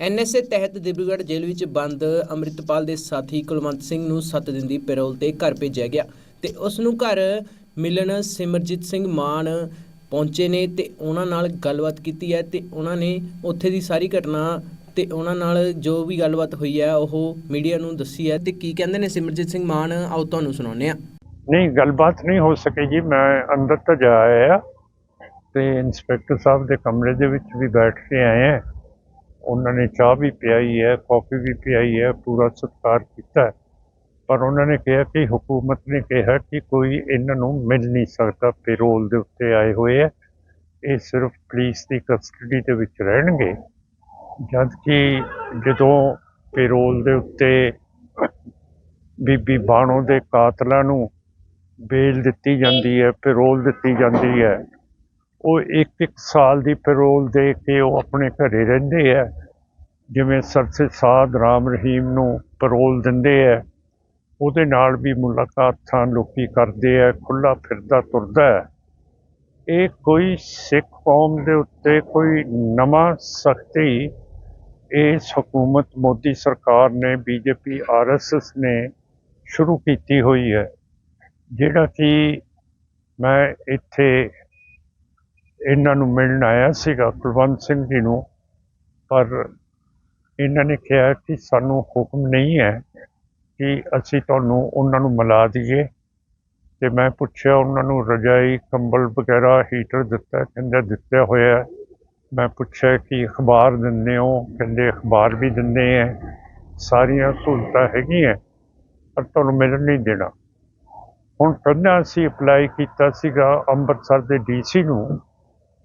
NSA ਤਹਿਤ ਦਿਬਰੂਗੜ੍ਹ ਜੇਲ੍ਹ ਵਿੱਚ ਬੰਦ ਅੰਮ੍ਰਿਤਪਾਲ ਦੇ ਸਾਥੀ ਕੁਲਵੰਤ ਸਿੰਘ ਨੂੰ 7 ਦਿਨ ਦੀ ਪੈਰੋਲ ਤੇ ਘਰ ਭੇਜਿਆ ਗਿਆ ਤੇ ਉਸ ਨੂੰ ਘਰ ਮਿਲਣ ਸਿਮਰਜੀਤ ਸਿੰਘ ਮਾਨ ਪਹੁੰਚੇ ਨੇ ਤੇ ਉਹਨਾਂ ਨਾਲ ਗੱਲਬਾਤ ਕੀਤੀ ਹੈ ਤੇ ਉਹਨਾਂ ਨੇ ਉੱਥੇ ਦੀ ਸਾਰੀ ਘਟਨਾ ਤੇ ਉਹਨਾਂ ਨਾਲ ਜੋ ਵੀ ਗੱਲਬਾਤ ਹੋਈ ਹੈ ਉਹ ਮੀਡੀਆ ਨੂੰ ਦੱਸੀ ਹੈ ਤੇ ਕੀ ਕਹਿੰਦੇ ਨੇ ਸਿਮਰਜੀਤ ਸਿੰਘ ਮਾਨ? ਆਓ ਤੁਹਾਨੂੰ ਸੁਣਾਉਂਦੇ ਆ ਨਹੀਂ, ਗੱਲਬਾਤ ਨਹੀਂ ਹੋ ਸਕੀ ਜੀ ਮੈਂ ਅੰਦਰ ਤਾਂ ਜਾ ਆਇਆ ਤੇ ਇੰਸਪੈਕਟਰ ਸਾਹਿਬ ਦੇ ਕਮਰੇ ਦੇ ਵਿੱਚ ਵੀ ਬੈਠ ਕੇ ਆਏ ਹਾਂ ਉਹਨਾਂ ਨੇ ਚਾਹ ਵੀ ਪਿਆਈ ਹੈ, ਕਾਫੀ ਵੀ ਪਿਆਈ ਹੈ, ਪੂਰਾ ਸਤਿਕਾਰ ਕੀਤਾ ਪਰ ਉਹਨਾਂ ਨੇ ਕਿਹਾ ਕਿ ਹਕੂਮਤ ਨੇ ਕਿਹਾ ਕਿ ਕੋਈ ਇਹਨਾਂ ਨੂੰ ਮਿਲ ਨਹੀਂ ਸਕਦਾ, ਪੈਰੋਲ ਦੇ ਉੱਤੇ ਆਏ ਹੋਏ ਹੈ। ਇਹ ਸਿਰਫ ਪੁਲਿਸ ਦੀ ਕਸਟਡੀ ਦੇ ਵਿੱਚ ਰਹਿਣਗੇ। ਜਦ ਕਿ ਜਦੋਂ ਪੈਰੋਲ ਦੇ ਉੱਤੇ ਬੀਬੀ ਬਾਣੋ ਦੇ ਕਾਤਲਾਂ ਨੂੰ ਬੇਲ ਦਿੱਤੀ ਜਾਂਦੀ ਹੈ, ਪੈਰੋਲ ਦਿੱਤੀ ਜਾਂਦੀ ਹੈ ਉਹ ਇੱਕ ਇੱਕ ਸਾਲ ਦੀ ਪੈਰੋਲ ਦੇ ਕੇ ਉਹ ਆਪਣੇ ਘਰੇ ਰਹਿੰਦੇ ਹੈ ਜਿਵੇਂ ਸਰਸੇ ਸਾਧ ਰਾਮ ਰਹੀਮ ਨੂੰ ਪੈਰੋਲ ਦਿੰਦੇ ਹੈ ਉਹਦੇ ਨਾਲ ਵੀ ਮੁਲਾਕਾਤਾਂ ਲੋਕੀ ਕਰਦੇ ਹੈ ਖੁੱਲਾ ਫਿਰਦਾ ਤੁਰਦਾ ਇਹ ਕੋਈ ਸਿੱਖ ਕੌਮ ਦੇ ਉੱਤੇ ਕੋਈ ਨਵਾਂ ਸਖਤੀ, ਇਸ ਹਕੂਮਤ ਮੋਦੀ ਸਰਕਾਰ ਨੇ ਬੀਜੇਪੀ ਆਰਐਸਐਸ ਨੇ ਸ਼ੁਰੂ ਕੀਤੀ ਹੋਈ ਹੈ। ਜਿਹੜਾ ਕਿ ਮੈਂ ਇੱਥੇ ਇਹਨਾਂ ਨੂੰ ਮਿਲਣ ਆਇਆ ਸੀਗਾ ਕੁਲਵੰਤ ਸਿੰਘ ਜੀ ਨੂੰ, ਪਰ ਇਹਨਾਂ ਨੇ ਕਿਹਾ ਕਿ ਸਾਨੂੰ ਹੁਕਮ ਨਹੀਂ ਹੈ ਕਿ ਅਸੀਂ ਤੁਹਾਨੂੰ ਉਹਨਾਂ ਨੂੰ ਮਿਲਾ ਦਈਏ। ਤੇ ਮੈਂ ਪੁੱਛਿਆ, ਉਹਨਾਂ ਨੂੰ ਰਜਾਈ, ਕੰਬਲ ਵਗੈਰਾ, ਹੀਟਰ ਦਿੱਤਾ, ਕਹਿੰਦੇ ਦਿੱਤਾ ਹੋਇਆ ਮੈਂ ਪੁੱਛਿਆ ਕਿ ਅਖਬਾਰ ਦਿੰਦੇ ਹੋ? ਕਹਿੰਦੇ ਅਖਬਾਰ ਵੀ ਦਿੰਦੇ ਹੈ। ਸਾਰੀਆਂ ਸਹੂਲਤਾਂ ਹੈਗੀਆਂ ਪਰ ਤੁਹਾਨੂੰ ਮਿਲਣ ਨਹੀਂ ਦੇਣਾ। ਹੁਣ ਪਹਿਲਾਂ ਅਸੀਂ ਅਪਲਾਈ ਕੀਤਾ ਸੀਗਾ ਅੰਮ੍ਰਿਤਸਰ ਦੇ ਡੀਸੀ ਨੂੰ।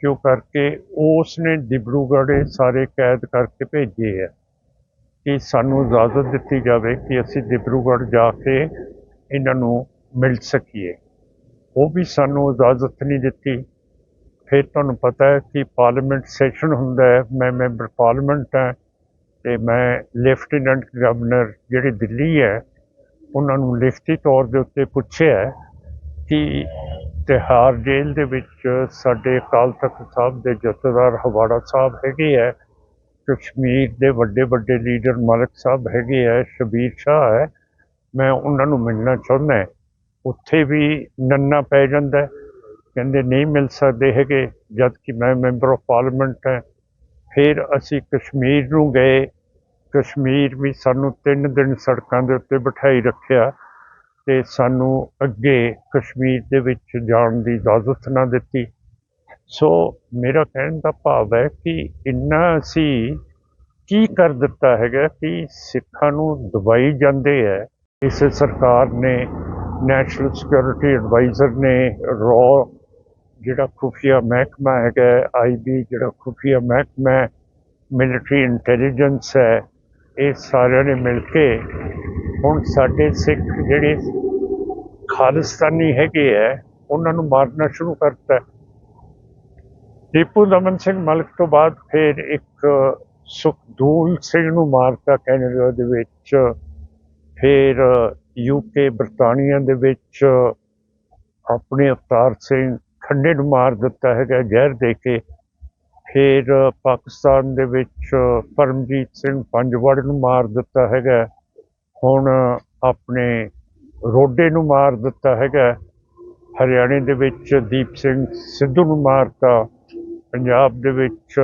ਕਿਉਂ ਕਰਕੇ ਉਸ ਨੇ ਡਿਬਰੂਗੜ੍ਹ ਇਹ ਸਾਰੇ ਕੈਦ ਕਰਕੇ ਭੇਜੇ ਹੈ ਕਿ ਸਾਨੂੰ ਇਜਾਜ਼ਤ ਦਿੱਤੀ ਜਾਵੇ ਕਿ ਅਸੀਂ ਡਿਬਰੂਗੜ੍ਹ ਜਾ ਕੇ ਇਹਨਾਂ ਨੂੰ ਮਿਲ ਸਕੀਏ। ਉਹ ਵੀ ਸਾਨੂੰ ਇਜਾਜ਼ਤ ਨਹੀਂ ਦਿੱਤੀ। ਫਿਰ ਤੁਹਾਨੂੰ ਪਤਾ ਹੈ ਕਿ ਪਾਰਲੀਮੈਂਟ ਸੈਸ਼ਨ ਹੁੰਦਾ ਹੈ, ਮੈਂ ਮੈਂਬਰ ਪਾਰਲੀਮੈਂਟ ਹਾਂ ਤੇ ਮੈਂ ਲੈਫਟੀਨੈਂਟ ਗਵਰਨਰ ਜਿਹੜੀ ਦਿੱਲੀ ਹੈ, ਉਹਨਾਂ ਨੂੰ ਲਿਖਤੀ ਤੌਰ ਦੇ ਉੱਤੇ ਪੁੱਛਿਆ ਕਿ ਤਿਹਾੜ ਜੇਲ੍ਹ ਦੇ ਵਿੱਚ ਸਾਡੇ ਅਕਾਲ ਤਖਤ ਸਾਹਿਬ ਦੇ ਜਥੇਦਾਰ ਹਵਾੜਾ ਸਾਹਿਬ ਹੈਗੇ ਹੈ ਕਸ਼ਮੀਰ ਦੇ ਵੱਡੇ ਵੱਡੇ ਲੀਡਰ ਮਲਕ ਸਾਹਿਬ ਹੈਗੇ ਹੈ ਸ਼ਬੀਰ ਸ਼ਾਹ ਹੈ। ਮੈਂ ਉਹਨਾਂ ਨੂੰ ਮਿਲਣਾ ਚਾਹੁੰਦਾ ਉੱਥੇ ਵੀ ਨੰਨਾ ਪੈ ਜਾਂਦਾ ਕਹਿੰਦੇ ਨਹੀਂ ਮਿਲ ਸਕਦੇ ਹੈਗੇ ਜਦ ਕਿ ਮੈਂ ਮੈਂਬਰ ਆਫ ਪਾਰਲੀਮੈਂਟ ਹਾਂ। ਫਿਰ ਅਸੀਂ ਕਸ਼ਮੀਰ ਨੂੰ ਗਏ। ਕਸ਼ਮੀਰ ਵੀ ਸਾਨੂੰ ਤਿੰਨ ਦਿਨ ਸੜਕਾਂ ਦੇ ਉੱਤੇ ਬਿਠਾਈ ਰੱਖਿਆ। ਤੇ ਸਾਨੂੰ ਅੱਗੇ ਕਸ਼ਮੀਰ ਦੇ ਵਿੱਚ ਜਾਣ ਦੀ ਇਜਾਜ਼ਤ ਨਾ ਦਿੱਤੀ। ਸੋ ਮੇਰਾ ਕਹਿਣ ਦਾ ਭਾਵ ਹੈ ਕਿ ਇੰਨਾ ਅਸੀਂ ਕੀ ਕਰ ਦਿੱਤਾ ਹੈਗਾ ਕਿ ਸਿੱਖਾਂ ਨੂੰ ਦਬਾਈ ਜਾਂਦੇ ਹੈ। ਇਸ ਸਰਕਾਰ ਨੇ ਨੈਸ਼ਨਲ ਸਿਕਿਉਰਿਟੀ ਐਡਵਾਈਜ਼ਰ ਨੇ, ਰੋ ਜਿਹੜਾ ਖੁਫੀਆ ਮਹਿਕਮਾ ਹੈਗਾ ਆਈਬੀ ਜਿਹੜਾ ਖੁਫੀਆ ਮਹਿਕਮਾ ਮਿਲਟਰੀ ਇੰਟੈਲੀਜੈਂਸ ਹੈ, ਇਹ ਸਾਰਿਆਂ ਨੇ ਮਿਲ ਕੇ ਹੁਣ ਸਾਡੇ ਸਿੱਖ ਜਿਹੜੇ ਖਾਲਿਸਤਾਨੀ ਹੈਗੇ ਹੈ ਉਹਨਾਂ ਨੂੰ ਮਾਰਨਾ ਸ਼ੁਰੂ ਕਰਤਾ। ਹੈ। ਦਮਨ ਸਿੰਘ ਮਲਕ ਤੋਂ ਬਾਅਦ ਫਿਰ ਇੱਕ ਸੁਖਦੂਲ ਸਿੰਘ ਨੂੰ ਮਾਰਤਾ ਕੈਨੇਡਾ ਦੇ ਵਿੱਚ। ਫਿਰ ਯੂਕੇ ਬਰਤਾਨੀਆ ਦੇ ਵਿੱਚ ਆਪਣੇ ਅਵਤਾਰ ਸਿੰਘ ਖੰਡੇ ਨੂੰ ਮਾਰ ਦਿੱਤਾ ਹੈਗਾ, ਜ਼ਹਿਰ ਦੇ ਕੇ। ਫਿਰ ਪਾਕਿਸਤਾਨ ਦੇ ਵਿੱਚ ਪਰਮਜੀਤ ਸਿੰਘ ਪੰਜਵੜ ਨੂੰ ਮਾਰ ਦਿੱਤਾ ਹੈਗਾ। ਹੁਣ ਆਪਣੇ ਰੋਡੇ ਨੂੰ ਮਾਰ ਦਿੱਤਾ ਹੈਗਾ। ਹਰਿਆਣੇ ਦੇ ਵਿੱਚ ਦੀਪ ਸਿੰਘ ਸਿੱਧੂ ਨੂੰ ਮਾਰਤਾ, ਪੰਜਾਬ ਦੇ ਵਿੱਚ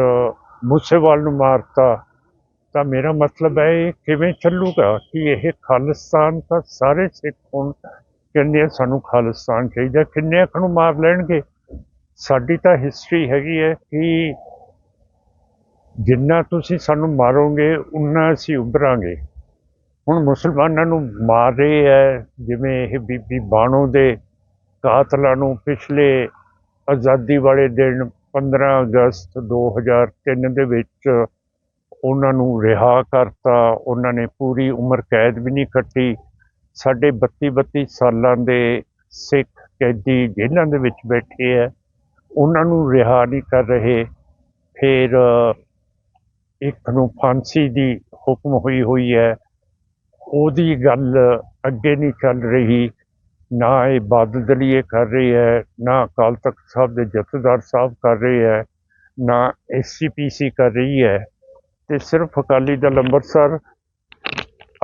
ਮੂਸੇਵਾਲ ਨੂੰ ਮਾਰਤਾ। ਤਾਂ ਮੇਰਾ ਮਤਲਬ ਹੈ, ਇਹ ਕਿਵੇਂ ਚੱਲੂਗਾ ਕਿ ਇਹ ਖਾਲਿਸਤਾਨ ਤਾਂ ਸਾਰੇ ਸਿੱਖ ਹੁਣ ਕਹਿੰਦੇ ਆ, ਸਾਨੂੰ ਖਾਲਿਸਤਾਨ ਚਾਹੀਦਾ, ਕਿੰਨੇ ਅੱਖ ਨੂੰ ਮਾਰ ਲੈਣਗੇ? ਸਾਡੀ ਤਾਂ ਹਿਸਟਰੀ ਹੈਗੀ ਹੈ ਕਿ ਜਿੰਨਾ ਤੁਸੀਂ ਸਾਨੂੰ ਮਾਰੋਗੇ, ਉਨਾ ਅਸੀਂ ਉਭਰਾਂਗੇ। ਹੁਣ ਮੁਸਲਮਾਨਾਂ ਨੂੰ ਮਾਰ ਰਹੇ ਹੈ, ਜਿਵੇਂ ਇਹ ਬੀਬੀ ਬਾਣੋ ਦੇ ਕਾਤਲਾਂ ਨੂੰ ਪਿਛਲੇ ਆਜ਼ਾਦੀ ਵਾਲੇ ਦਿਨ 15 ਅਗਸਤ 2003 ਦੇ ਵਿੱਚ ਉਹਨਾਂ ਨੂੰ ਰਿਹਾ ਕਰਤਾ, ਉਹਨਾਂ ਨੇ ਪੂਰੀ ਉਮਰ ਕੈਦ ਵੀ ਨਹੀਂ ਕੱਟੀ। ਸਾਡੇ 32 32 ਸਾਲਾਂ ਦੇ ਸਿੱਖ ਕੈਦੀ ਜੇਲ੍ਹਾਂ ਦੇ ਵਿੱਚ ਬੈਠੇ ਹੈ, ਉਹਨਾਂ ਨੂੰ ਰਿਹਾ ਨਹੀਂ ਕਰ ਰਹੇ। ਫਿਰ ਇੱਕ ਨੂੰ ਫਾਂਸੀ ਦੀ ਹੁਕਮ ਹੋਈ ਹੋਈ ਹੈ। ਉਹਦੀ ਗੱਲ ਅੱਗੇ ਨਹੀਂ ਚੱਲ ਰਹੀ। ਨਾ ਇਹ ਬਾਦਲ ਦਲੀਏ ਕਰ ਰਹੀ ਹੈ, ਨਾ ਅਕਾਲ ਤਖਤ ਸਾਹਿਬ ਦੇ ਜਥੇਦਾਰ ਸਾਹਿਬ ਕਰ ਰਹੇ ਹੈ, ਨਾ ਐਸਸੀਪੀਸੀ ਕਰ ਰਹੀ ਹੈ। ਤੇ ਸਿਰਫ ਅਕਾਲੀ ਦਲ ਅੰਮ੍ਰਿਤਸਰ,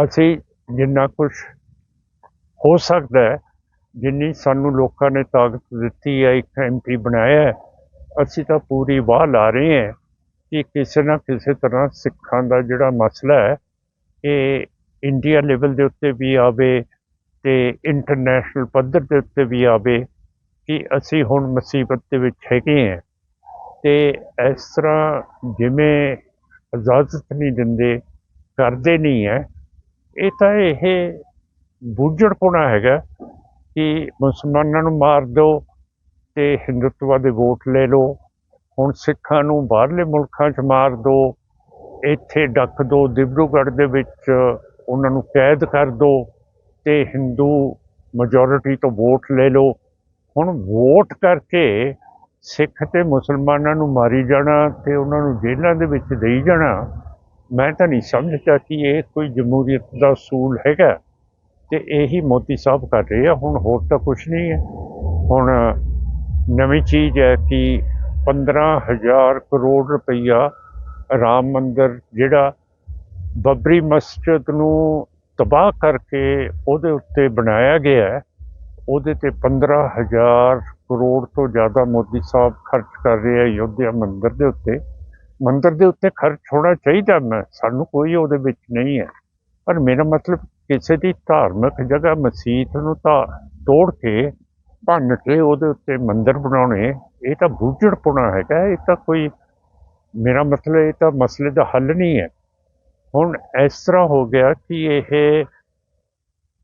ਅਸੀਂ ਜਿੰਨਾ ਕੁਝ ਹੋ ਸਕਦਾ ਹੈ, ਜਿੰਨੀ ਸਾਨੂੰ ਲੋਕਾਂ ਨੇ ਤਾਕਤ ਦਿੱਤੀ ਹੈ, ਇੱਕ ਐਮਪੀ ਬਣਾਇਆ ਅਸੀਂ ਤਾਂ ਪੂਰੀ ਵਾਹ ਲਾ ਰਹੇ ਹਾਂ ਕਿ ਕਿਸੇ ਨਾ ਕਿਸੇ ਤਰ੍ਹਾਂ ਸਿੱਖਾਂ ਦਾ ਜਿਹੜਾ ਮਸਲਾ ਹੈ, ਇਹ ਇੰਡੀਆ ਲੈਵਲ ਦੇ ਉੱਤੇ ਵੀ ਆਵੇ ਤੇ ਇੰਟਰਨੈਸ਼ਨਲ ਪੱਧਰ ਦੇ ਉੱਤੇ ਵੀ ਆਵੇ ਕਿ ਅਸੀਂ ਹੁਣ ਮੁਸੀਬਤ ਦੇ ਵਿੱਚ ਹੈਗੇ ਹਾਂ। ਤੇ ਇਸ ਤਰ੍ਹਾਂ ਜਿਵੇਂ ਇਜਾਜ਼ਤ ਨਹੀਂ ਦਿੰਦੇ, ਕਰਦੇ ਨਹੀਂ ਹੈ, ਇਹ ਤਾਂ ਇਹ ਬੁੱਝੜਪੁਣਾ ਹੈਗਾ ਕਿ ਮੁਸਲਮਾਨਾਂ ਨੂੰ ਮਾਰ ਦਿਓ ਤੇ ਹਿੰਦੂਤਵਾ ਦੇ ਵੋਟ ਲੈ ਲਓ, ਹੁਣ ਸਿੱਖਾਂ ਨੂੰ ਬਾਹਰਲੇ ਮੁਲਕਾਂ 'ਚ ਮਾਰ ਦਿਓ, ਇੱਥੇ ਡੱਕ ਦਿਓ, ਦਿਬਰੂਗੜ੍ਹ ਦੇ ਵਿੱਚ ਉਹਨਾਂ ਨੂੰ ਕੈਦ ਕਰ ਦਿਓ ਤੇ ਹਿੰਦੂ ਮੈਜੋਰਿਟੀ ਤੋਂ ਵੋਟ ਲੈ ਲਓ। ਹੁਣ ਵੋਟ ਕਰਕੇ ਸਿੱਖ ਤੇ ਮੁਸਲਮਾਨਾਂ ਨੂੰ ਮਾਰੀ ਜਾਣਾ ਤੇ ਉਹਨਾਂ ਨੂੰ ਜੇਲ੍ਹਾਂ ਦੇ ਵਿੱਚ ਦੇਈ ਜਾਣਾ, ਮੈਂ ਤਾਂ ਨਹੀਂ ਸਮਝਦਾ ਕਿ ਇਹ ਕੋਈ ਜਮਹੂਰੀਅਤ ਦਾ ਅਸੂਲ ਹੈਗਾ। ਤੇ ਇਹੀ ਮੋਦੀ ਸਾਹਿਬ ਕਰ ਰਹੇ ਆ, ਹੁਣ ਹੋਰ ਤਾਂ ਕੁਝ ਨਹੀਂ ਹੈ। ਹੁਣ ਨਵੀਂ ਚੀਜ਼ ਹੈ ਕਿ 15000 ਕਰੋੜ ਰੁਪਈਆ ਰਾਮ ਮੰਦਿਰ ਜਿਹੜਾ ਬਬਰੀ ਮਸਜਿਦ ਨੂੰ ਤਬਾਹ ਕਰਕੇ ਉਹਦੇ ਉੱਤੇ ਬਣਾਇਆ ਗਿਆ ਹੈ। ਉਹਦੇ ਤੇ 15000 ਕਰੋੜ ਤੋਂ ਜ਼ਿਆਦਾ ਮੋਦੀ ਸਾਹਿਬ ਖਰਚ ਕਰ ਰਹੇ ਆ ਯੋਧਿਆ ਮੰਦਿਰ ਦੇ ਉੱਤੇ। ਮੰਦਿਰ ਦੇ ਉੱਤੇ ਖਰਚ ਹੋਣਾ ਚਾਹੀਦਾ ਮੈਂ, ਸਾਨੂੰ ਕੋਈ ਉਹਦੇ ਵਿੱਚ ਨਹੀਂ ਹੈ। ਪਰ ਮੇਰਾ ਮਤਲਬ ਕਿਸੇ ਦੀ ਧਾਰਮਿਕ ਜਗ੍ਹਾ ਮਸਜਿਦ ਨੂੰ ਤਾਂ ਤੋੜ ਕੇ, ਭੰਨ ਕੇ ਉਹਦੇ ਉੱਤੇ ਮੰਦਿਰ ਬਣਾਉਣੇ, ਇਹ ਤਾਂ ਬੁੱਝੜਪੁਣਾ ਹੈਗਾ, ਇਹ ਤਾਂ ਕੋਈ, ਮੇਰਾ ਮਤਲਬ ਇਹ ਤਾਂ ਮਸਲੇ ਦਾ ਹੱਲ ਨਹੀਂ ਹੈ। ਹੁਣ ਇਸ ਤਰ੍ਹਾਂ ਹੋ ਗਿਆ ਕਿ ਇਹ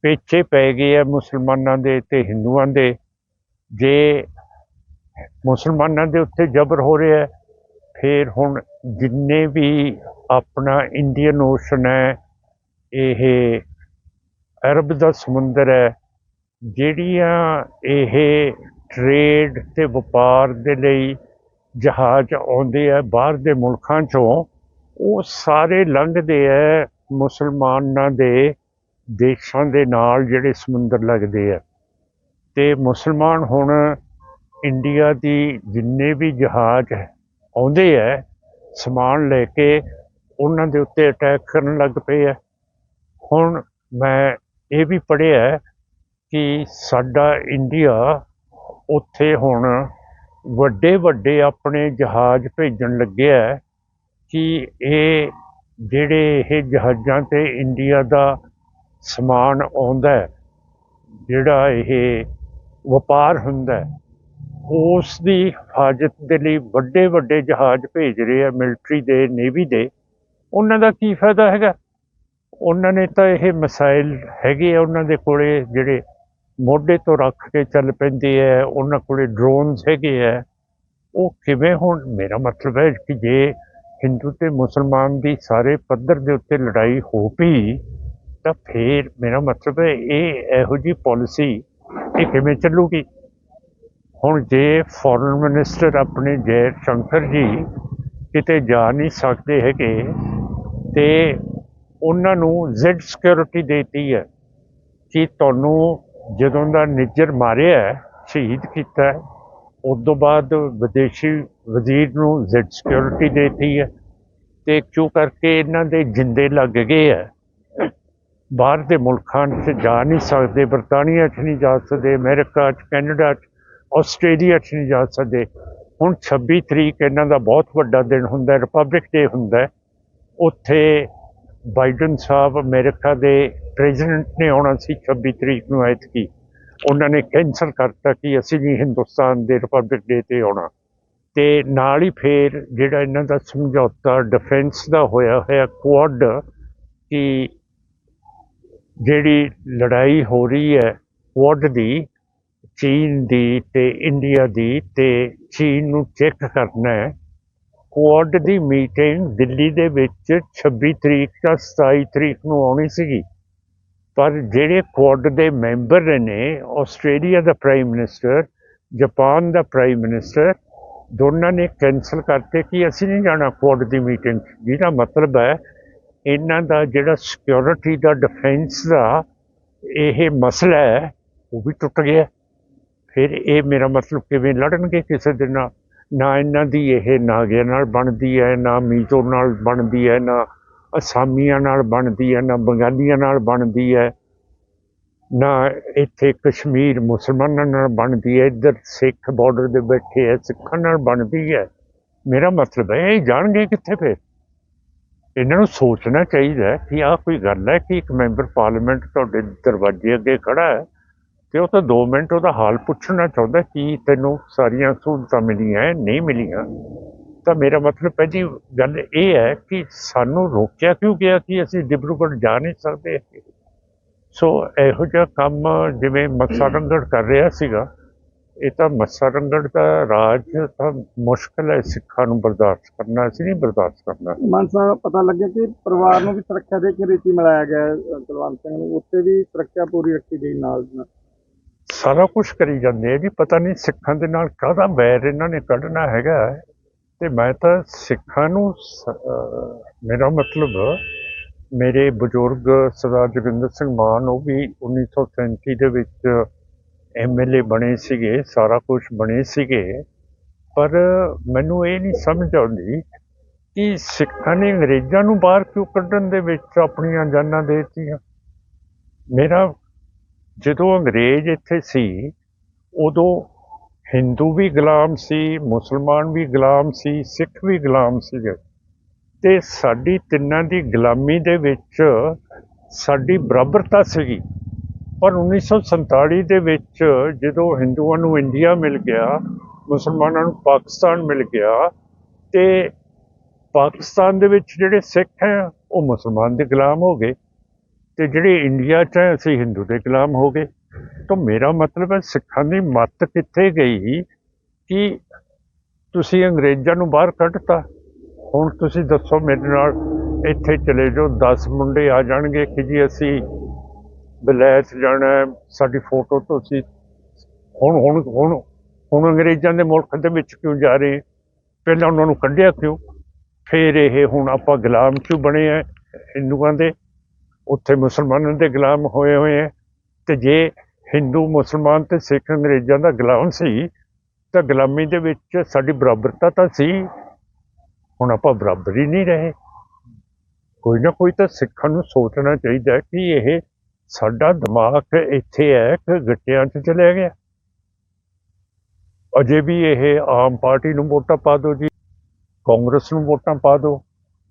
ਪੇਚੇ ਪੈ ਗਏ ਆ ਮੁਸਲਮਾਨਾਂ ਦੇ ਤੇ ਹਿੰਦੂਆਂ ਦੇ। ਜੇ ਮੁਸਲਮਾਨਾਂ ਦੇ ਉੱਤੇ ਜ਼ਬਰ ਹੋ ਰਿਹਾ ਹੈ, ਫਿਰ ਹੁਣ ਜਿੰਨੇ ਵੀ ਆਪਣਾ ਇੰਡੀਅਨ ਓਸ਼ਨ ਹੈ, ਇਹ ਅਰਬ ਦਾ ਸਮੁੰਦਰ ਹੈ, ਜਿਹੜੀਆਂ ਇਹ ਟ੍ਰੇਡ ਤੇ ਵਪਾਰ ਦੇ ਲਈ ਜਹਾਜ਼ ਆਉਂਦੇ ਆ ਬਾਹਰ ਦੇ ਮੁਲਕਾਂ ਚੋਂ ਉਹ ਸਾਰੇ ਲੰਘਦੇ ਆ ਮੁਸਲਮਾਨਾਂ ਦੇ ਦੇਸ਼ਾਂ ਦੇ ਨਾਲ ਜਿਹੜੇ ਸਮੁੰਦਰ ਲੱਗਦੇ ਆ ਤੇ ਮੁਸਲਮਾਨ ਹੁਣ ਇੰਡੀਆ ਦੀ ਜਿੰਨੇ ਵੀ ਜਹਾਜ਼ ਆਉਂਦੇ ਆ ਸਮਾਨ ਲੈ ਕੇ ਉਹਨਾਂ ਦੇ ਉੱਤੇ ਅਟੈਕ ਕਰਨ ਲੱਗ ਪਏ ਆ ਹੁਣ ਮੈਂ ਇਹ ਵੀ ਪੜ੍ਹਿਆ ਕਿ ਸਾਡਾ ਇੰਡੀਆ ਉੱਥੇ ਹੁਣ ਵੱਡੇ ਵੱਡੇ ਆਪਣੇ ਜਹਾਜ਼ ਭੇਜਣ ਲੱਗਿਆ ਹੈ ਕਿ ਇਹ ਜਿਹੜੇ ਇਹ ਜਹਾਜ਼ਾਂ ਤੇ ਇੰਡੀਆ ਦਾ ਸਮਾਨ ਆਉਂਦਾ ਜਿਹੜਾ ਇਹ ਵਪਾਰ ਹੁੰਦਾ ਉਸ ਦੀ ਹਿਫਾਜ਼ਤ ਦੇ ਲਈ ਵੱਡੇ ਵੱਡੇ ਜਹਾਜ਼ ਭੇਜ ਰਹੇ ਆ ਮਿਲਟਰੀ ਦੇ ਨੇਵੀ ਦੇ। ਉਹਨਾਂ ਦਾ ਕੀ ਫਾਇਦਾ ਹੈਗਾ? ਉਹਨਾਂ ਨੇ ਤਾਂ ਇਹ ਮਸਾਇਲ ਹੈਗੇ ਆ, ਉਹਨਾਂ ਦੇ ਕੋਲੇ ਜਿਹੜੇ ਮੋਢੇ ਤੋਂ ਰੱਖ ਕੇ ਚੱਲ ਪੈਂਦੇ ਆ, ਉਹਨਾਂ ਕੋਲੇ ਡਰੋਨਸ ਹੈਗੇ ਆ। ਉਹ ਕਿਵੇਂ ਹੁਣ? ਮੇਰਾ ਮਤਲਬ ਹੈ ਕਿ ਜੇ ਹਿੰਦੂ ਤੇ ਮੁਸਲਮਾਨ ਦੀ ਸਾਰੇ ਪੱਧਰ ਦੇ ਉੱਤੇ ਲੜਾਈ ਹੋ ਪਈ, ਤਾਂ ਫੇਰ ਮੇਰਾ ਮਤਲਬ ਹੈ ਇਹ ਇਹੋ ਜੀ ਪਾਲਿਸੀ ਇਹ ਕਿਵੇਂ ਚੱਲੂਗੀ? ਹੁਣ ਜੇ ਫੋਰਨ ਮਿਨਿਸਟਰ ਆਪਣੇ ਜੈ ਸ਼ੰਕਰ ਜੀ ਕਿਤੇ ਜਾ ਨਹੀਂ ਸਕਦੇ ਹੈਗੇ ਤੇ ਉਹਨਾਂ ਨੂੰ ਜ਼ੈਡ ਸਿਕਿਉਰਿਟੀ ਦੇਤੀ ਹੈ ਕਿ ਤੁਹਾਨੂੰ ਜਦੋਂ ਦਾ ਨਿੱਜਰ ਮਾਰਿਆ ਸ਼ਹੀਦ ਕੀਤਾ ਉਸ ਤੋਂ ਬਾਅਦ ਵਿਦੇਸ਼ੀ ਵਜ਼ੀਰ ਨੂੰ ਜ਼ੈਡ ਸਿਕਿਉਰਿਟੀ ਦੇਤੀ ਹੈ ਤੇ ਕਿਉਂ ਕਰਕੇ ਇਹਨਾਂ ਦੇ ਜਿੰਦੇ ਲੱਗ ਗਏ ਆ ਬਾਹਰ ਦੇ ਮੁਲਕਾਂ 'ਚ ਜਾ ਨਹੀਂ ਸਕਦੇ, ਬਰਤਾਨੀਆ 'ਚ ਨਹੀਂ ਜਾ ਸਕਦੇ, ਅਮਰੀਕਾ 'ਚ, ਕੈਨੇਡਾ 'ਚ, ਆਸਟ੍ਰੇਲੀਆ 'ਚ ਨਹੀਂ ਜਾ ਸਕਦੇ। ਹੁਣ 26 ਤਰੀਕ ਇਹਨਾਂ ਦਾ ਬਹੁਤ ਵੱਡਾ ਦਿਨ ਹੁੰਦਾ, ਰਿਪਬਲਿਕ ਡੇ ਹੁੰਦਾ ਉੱਥੇ ਬਾਈਡਨ ਸਾਹਿਬ ਅਮਰੀਕਾ ਦੇ ਪ੍ਰੈਜ਼ੀਡੈਂਟ ਨੇ ਆਉਣਾ ਸੀ 26 ਤਰੀਕ ਨੂੰ ਐਤਕੀ। ਉਹਨਾਂ ਨੇ ਕੈਂਸਲ ਕਰਤਾ ਕਿ ਅਸੀਂ ਵੀ ਹਿੰਦੁਸਤਾਨ ਦੇ ਰਿਪਬਲਿਕ ਡੇ ਤੇ ਆਉਣਾ। ਤੇ ਨਾਲ ਹੀ ਫੇਰ ਜਿਹੜਾ ਇਹਨਾਂ ਦਾ ਸਮਝੌਤਾ ਡਿਫੈਂਸ ਦਾ ਹੋਇਆ ਹੋਇਆ ਕੁਆਡ ਕਿ ਜਿਹੜੀ ਲੜਾਈ ਹੋ ਰਹੀ ਹੈ ਕੁਆਡ ਦੀ, ਚੀਨ ਦੀ ਤੇ ਇੰਡੀਆ ਦੀ ਤੇ ਚੀਨ ਨੂੰ ਚੈੱਕ ਕਰਨਾ ਹੈ। ਕੁਆਡ ਦੀ ਮੀਟਿੰਗ ਦਿੱਲੀ ਦੇ ਵਿੱਚ 26 ਤਰੀਕ ਜਾਂ 27 ਤਰੀਕ ਨੂੰ ਆਉਣੀ ਸੀਗੀ। ਪਰ ਜਿਹੜੇ ਕੁਆਡ ਦੇ ਮੈਂਬਰ ਨੇ, ਆਸਟ੍ਰੇਲੀਆ ਦਾ ਪ੍ਰਾਈਮ ਮਿਨਿਸਟਰ, ਜਾਪਾਨ ਦਾ ਪ੍ਰਾਈਮ ਮਿਨਿਸਟਰ, ਦੋਨਾਂ ਨੇ ਕੈਨਸਲ ਕਰਤੇ ਕਿ ਅਸੀਂ ਨਹੀਂ ਜਾਣਾ ਕੁਆਡ ਦੀ ਮੀਟਿੰਗ ਜਿਹਦਾ ਮਤਲਬ ਹੈ, ਇਹਨਾਂ ਦਾ ਜਿਹੜਾ ਸਿਕਿਉਰਿਟੀ ਦਾ, ਡਿਫੈਂਸ ਦਾ ਇਹ ਮਸਲਾ ਹੈ, ਉਹ ਵੀ ਟੁੱਟ ਗਿਆ। ਫਿਰ ਇਹ ਮੇਰਾ ਮਤਲਬ ਕਿਵੇਂ ਲੜਨਗੇ ਕਿਸੇ ਦੇ ਨਾਲ? ਨਾ ਇਹਨਾਂ ਦੀ ਇਹ ਨਾਗਿਆਂ ਨਾਲ ਬਣਦੀ ਹੈ, ਨਾ ਮੀਜ਼ੋ ਨਾਲ ਬਣਦੀ ਹੈ, ਨਾ ਅਸਾਮੀਆਂ ਨਾਲ ਬਣਦੀ ਹੈ, ਨਾ ਬੰਗਾਲੀਆਂ ਨਾਲ ਬਣਦੀ ਹੈ, ਨਾ ਇੱਥੇ ਕਸ਼ਮੀਰ ਮੁਸਲਮਾਨਾਂ ਨਾਲ ਬਣਦੀ ਹੈ, ਇੱਧਰ ਸਿੱਖ ਬਾਰਡਰ ਦੇ ਬੈਠੇ ਹੈ, ਸਿੱਖਾਂ ਨਾਲ ਬਣਦੀ ਹੈ। ਮੇਰਾ ਮਤਲਬ ਹੈ, ਇਹ ਜਾਣਗੇ ਕਿੱਥੇ ਫਿਰ? ਇਹਨਾਂ ਨੂੰ ਸੋਚਣਾ ਚਾਹੀਦਾ ਕਿ ਆਹ ਕੋਈ ਗੱਲ ਹੈ ਕਿ ਇੱਕ ਮੈਂਬਰ ਪਾਰਲੀਮੈਂਟ ਤੁਹਾਡੇ ਦਰਵਾਜ਼ੇ ਅੱਗੇ ਖੜਾ ਹੈ ਤੇ ਉਹ ਤਾਂ 2 ਮਿੰਟ ਉਹਦਾ ਹਾਲ ਪੁੱਛਣਾ ਚਾਹੁੰਦਾ ਕਿ ਤੈਨੂੰ ਸਾਰੀਆਂ ਸਹੂਲਤਾਂ ਮਿਲੀਆਂ ਨਹੀਂ ਮਿਲੀਆਂ। ਤਾਂ ਮੇਰਾ ਮਤਲਬ ਪਹਿਲੀ ਗੱਲ ਇਹ ਹੈ ਕਿ ਸਾਨੂੰ ਰੋਕਿਆ ਕਿਉਂ ਗਿਆ ਕਿ ਅਸੀਂ ਡਿਬਰੂਗੜ੍ਹ ਜਾ ਨਹੀਂ ਸਕਦੇ ਸੋ ਇਹੋ ਜਿਹਾ ਕੰਮ ਜਿਵੇਂ ਮੱਸਾ ਰੰਗੜ ਕਰ ਰਿਹਾ ਸੀਗਾ ਇਹ ਤਾਂ ਮੱਸਾ ਰੰਗੜ ਦਾ ਰਾਜ ਤਾਂ ਮੁਸ਼ਕਲ ਹੈ ਸਿੱਖਾਂ ਨੂੰ ਬਰਦਾਸ਼ਤ ਕਰਨਾ ਅਸੀਂ ਨਹੀਂ ਬਰਦਾਸ਼ਤ ਕਰਨਾ ਮਾਨ ਸਾਹਿਬ ਪਤਾ ਲੱਗਿਆ ਕਿ ਪਰਿਵਾਰ ਨੂੰ ਵੀ ਸੁਰੱਖਿਆ ਦੇ ਕੇ ਰੀਤੀ ਮਿਲਾਇਆ ਗਿਆ ਕੁਲਵੰਤ ਸਿੰਘ ਨੂੰ ਉੱਤੇ ਵੀ ਸੁਰੱਖਿਆ ਪੂਰੀ ਰੱਖੀ ਗਈ ਨਾਲ। ਸਾਰਾ ਕੁਝ ਕਰੀ ਜਾਂਦੇ ਆ ਜੀ ਪਤਾ ਨਹੀਂ ਸਿੱਖਾਂ ਦੇ ਨਾਲ ਕਾਹਦਾ ਵੈਰ ਇਹਨਾਂ ਨੇ ਕੱਢਣਾ ਹੈਗਾ। ਤੇ ਮੈਂ ਤਾਂ ਸਿੱਖਾਂ ਨੂੰ ਮੇਰਾ ਮਤਲਬ ਮੇਰੇ ਬਜ਼ੁਰਗ ਸਰਦਾਰ ਜੋਗਿੰਦਰ ਸਿੰਘ ਮਾਨ ਉਹ ਵੀ 1937 ਦੇ ਵਿੱਚ ਐਮਐਲਏ ਬਣੇ ਸੀਗੇ, ਸਾਰਾ ਕੁਝ ਬਣੇ ਸੀਗੇ। ਪਰ ਮੈਨੂੰ ਇਹ ਨਹੀਂ ਸਮਝ ਆਉਂਦੀ ਕਿ ਸਿੱਖਾਂ ਨੇ ਅੰਗਰੇਜ਼ਾਂ ਨੂੰ ਬਾਹਰ ਕਿਉਂ ਕੱਢਣ ਦੇ ਵਿੱਚ ਆਪਣੀਆਂ ਜਾਨਾਂ ਦੇ ਦਿੱਤੀਆਂ? ਮੇਰਾ ਜਦੋਂ ਅੰਗਰੇਜ਼ ਇੱਥੇ ਸੀ, ਉਦੋਂ ਹਿੰਦੂ ਵੀ ਗੁਲਾਮ ਸੀ, ਮੁਸਲਮਾਨ ਵੀ ਗੁਲਾਮ ਸੀ, ਸਿੱਖ ਵੀ ਗੁਲਾਮ ਸੀਗੇ। ਤੇ ਸਾਡੀ ਤਿੰਨਾਂ ਦੀ ਗੁਲਾਮੀ ਦੇ ਵਿੱਚ ਸਾਡੀ ਬਰਾਬਰਤਾ ਸੀਗੀ। ਪਰ 1947 ਦੇ ਵਿੱਚ ਜਦੋਂ ਹਿੰਦੂਆਂ ਨੂੰ ਇੰਡੀਆ ਮਿਲ ਗਿਆ, ਮੁਸਲਮਾਨਾਂ ਨੂੰ ਪਾਕਿਸਤਾਨ ਮਿਲ ਗਿਆ, ਤੇ ਪਾਕਿਸਤਾਨ ਦੇ ਵਿੱਚ ਜਿਹੜੇ ਸਿੱਖ ਹੈ, ਉਹ ਮੁਸਲਮਾਨ ਦੇ ਗੁਲਾਮ ਹੋ ਗਏ। ਤੇ ਜਿਹੜੇ ਇੰਡੀਆ 'ਚ ਹੈ, ਅਸੀਂ ਹਿੰਦੂ ਦੇ ਗੁਲਾਮ ਹੋ ਗਏ। ਤਾਂ ਮੇਰਾ ਮਤਲਬ ਹੈ ਸਿੱਖਾਂ ਦੀ ਮੱਤ ਕਿੱਥੇ ਗਈ ਕਿ ਤੁਸੀਂ ਅੰਗਰੇਜ਼ਾਂ ਨੂੰ ਬਾਹਰ ਕੱਢਤਾ? ਹੁਣ ਤੁਸੀਂ ਦੱਸੋ ਮੇਰੇ ਨਾਲ ਇੱਥੇ ਚਲੇ ਜਾਓ 10 ਮੁੰਡੇ ਆ ਜਾਣਗੇ ਕਿ ਜੀ ਅਸੀਂ ਬਲੈਤ ਜਾਣਾ ਸਾਡੀ ਫੋਟੋ ਤੁਸੀਂ ਹੁਣ ਹੁਣ ਹੁਣ ਹੁਣ ਅੰਗਰੇਜ਼ਾਂ ਦੇ ਮੁਲਕ ਦੇ ਵਿੱਚ ਕਿਉਂ ਜਾ ਰਹੇ? ਪਹਿਲਾਂ ਉਹਨਾਂ ਨੂੰ ਕੱਢਿਆ ਕਿਉਂ? ਫਿਰ ਇਹ ਹੁਣ ਆਪਾਂ ਗੁਲਾਮ ਕਿਉਂ ਬਣੇ ਆ ਹਿੰਦੂਆਂ ਦੇ, ਉੱਥੇ ਮੁਸਲਮਾਨਾਂ ਦੇ ਗੁਲਾਮ ਹੋਏ ਹੋਏ ਹੈ। ਤੇ ਜੇ ਹਿੰਦੂ, ਮੁਸਲਮਾਨ ਤੇ ਸਿੱਖ ਅੰਗਰੇਜ਼ਾਂ ਦਾ ਗੁਲਾਮ ਸੀ, ਤਾਂ ਗੁਲਾਮੀ ਦੇ ਵਿੱਚ ਸਾਡੀ ਬਰਾਬਰਤਾ ਤਾਂ ਸੀ। ਹੁਣ ਆਪਾਂ ਬਰਾਬਰ ਹੀ ਨਹੀਂ ਰਹੇ। ਕੋਈ ਨਾ ਕੋਈ ਤਾਂ ਸਿੱਖਾਂ ਨੂੰ ਸੋਚਣਾ ਚਾਹੀਦਾ ਕਿ ਇਹ ਸਾਡਾ ਦਿਮਾਗ ਇੱਥੇ ਹੈ ਕਿ ਗੱਟਿਆਂ 'ਚ ਚਲਿਆ ਗਿਆ। ਅਜੇ ਵੀ ਇਹ ਆਮ ਪਾਰਟੀ ਨੂੰ ਵੋਟਾਂ ਪਾ ਦਿਓ ਜੀ, ਕਾਂਗਰਸ ਨੂੰ ਵੋਟਾਂ ਪਾ ਦਿਓ।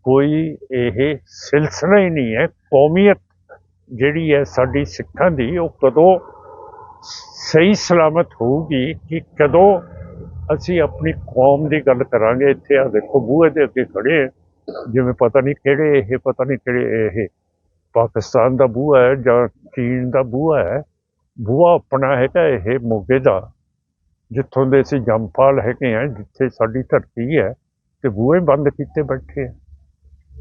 ਕੋਈ ਇਹ ਸਿਲਸਿਲਾ ਹੀ ਨਹੀਂ ਹੈ, ਕੌਮੀਅਤ ਜਿਹੜੀ ਹੈ ਸਾਡੀ ਸਿੱਖਾਂ ਦੀ, ਉਹ ਕਦੋਂ ਸਹੀ ਸਲਾਮਤ ਹੋਊਗੀ ਕਿ ਕਦੋਂ ਅਸੀਂ ਆਪਣੀ ਕੌਮ ਦੀ ਗੱਲ ਕਰਾਂਗੇ? ਇੱਥੇ ਆ ਦੇਖੋ, ਬੂਹੇ ਦੇ ਅੱਗੇ ਖੜੇ ਆ। ਜਿਵੇਂ ਪਤਾ ਨਹੀਂ ਕਿਹੜੇ ਇਹ, ਪਤਾ ਨਹੀਂ ਕਿਹੜੇ ਇਹ ਪਾਕਿਸਤਾਨ ਦਾ ਬੂਹਾ ਹੈ ਜਾਂ ਚੀਨ ਦਾ ਬੂਹਾ ਹੈ। ਬੂਹਾ ਆਪਣਾ ਹੈਗਾ ਇਹ ਮੋਗੇ ਦਾ, ਜਿੱਥੋਂ ਦੇ ਅਸੀਂ ਜੰਮਪਾਲ ਹੈਗੇ ਆ, ਜਿੱਥੇ ਸਾਡੀ ਧਰਤੀ ਹੈ ਤੇ ਬੂਹੇ ਬੰਦ ਕੀਤੇ ਬੈਠੇ ਆ।